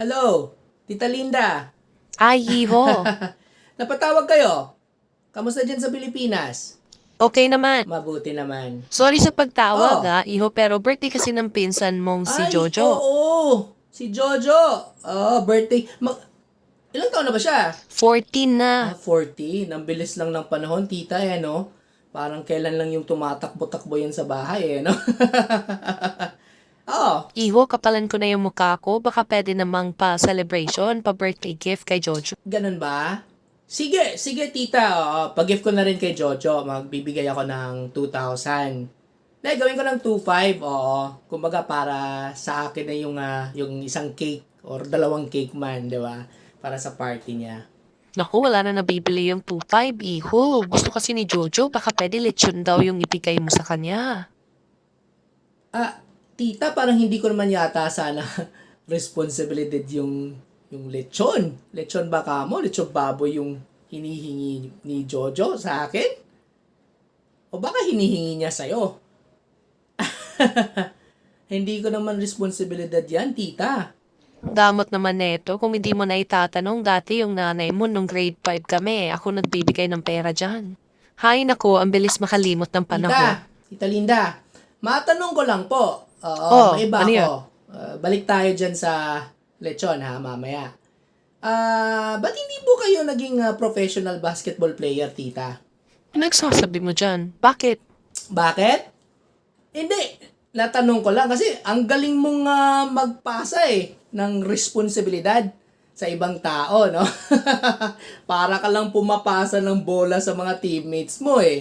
Hello, Tita Linda. Ay, hiho. Napatawag kayo. Kamusta dyan sa Pilipinas? Okay naman. Mabuti naman. Sorry sa pagtawag Oh. ah, iho, pero birthday kasi ng pinsan mong si Ay, Jojo. Oo, si Jojo. Oh, birthday. Mag... Ilang taon na ba siya? 14 na. Ah, 14. Ang bilis lang ng panahon, tita, eh, no? Parang kailan lang yung tumatakbo-takbo yan sa bahay, eh, no? Iho, kapalan ko na yung mukha ko. Baka pwede namang pa-celebration, pa-birthday gift kay Jojo. ganun ba? Sige, sige, tita. Oh, pag-gift ko na rin kay Jojo. Magbibigay ako ng 2,000. Dahil gawin ko ng 2,500. Oo. Kumbaga para sa akin na yung, ah, yung isang cake or dalawang cake man, di ba? Para sa party niya. Naku, wala na nabibili yung 2.5, iho. Gusto kasi ni Jojo, baka pwede lechon daw yung ibigay mo sa kanya. Ah, tita, parang hindi ko naman yata sana responsibilidad yung yung lechon. Lechon ba kamo? Lechon baboy yung hinihingi ni Jojo sa akin? O baka hinihingi niya sa'yo? hindi ko naman responsibilidad yan, tita. Damot naman neto, kung hindi mo na itatanong dati yung nanay mo nung grade 5 kami, ako nagbibigay ng pera dyan. Hay nako, ang bilis makalimot ng panahon. Tita, tita Linda, matanong ko lang po. Oo, Oh, may iba ano ako. Ah, balik tayo dyan sa lechon ha, mamaya. Ah, ba't hindi po kayo naging ah, professional basketball player, tita? Nagsasabi mo dyan, bakit? Bakit? Hindi. Natanong ko lang kasi ang galing mong ah, magpasa eh ng responsibilidad sa ibang tao, no? Para ka lang pumapasa ng bola sa mga teammates mo eh.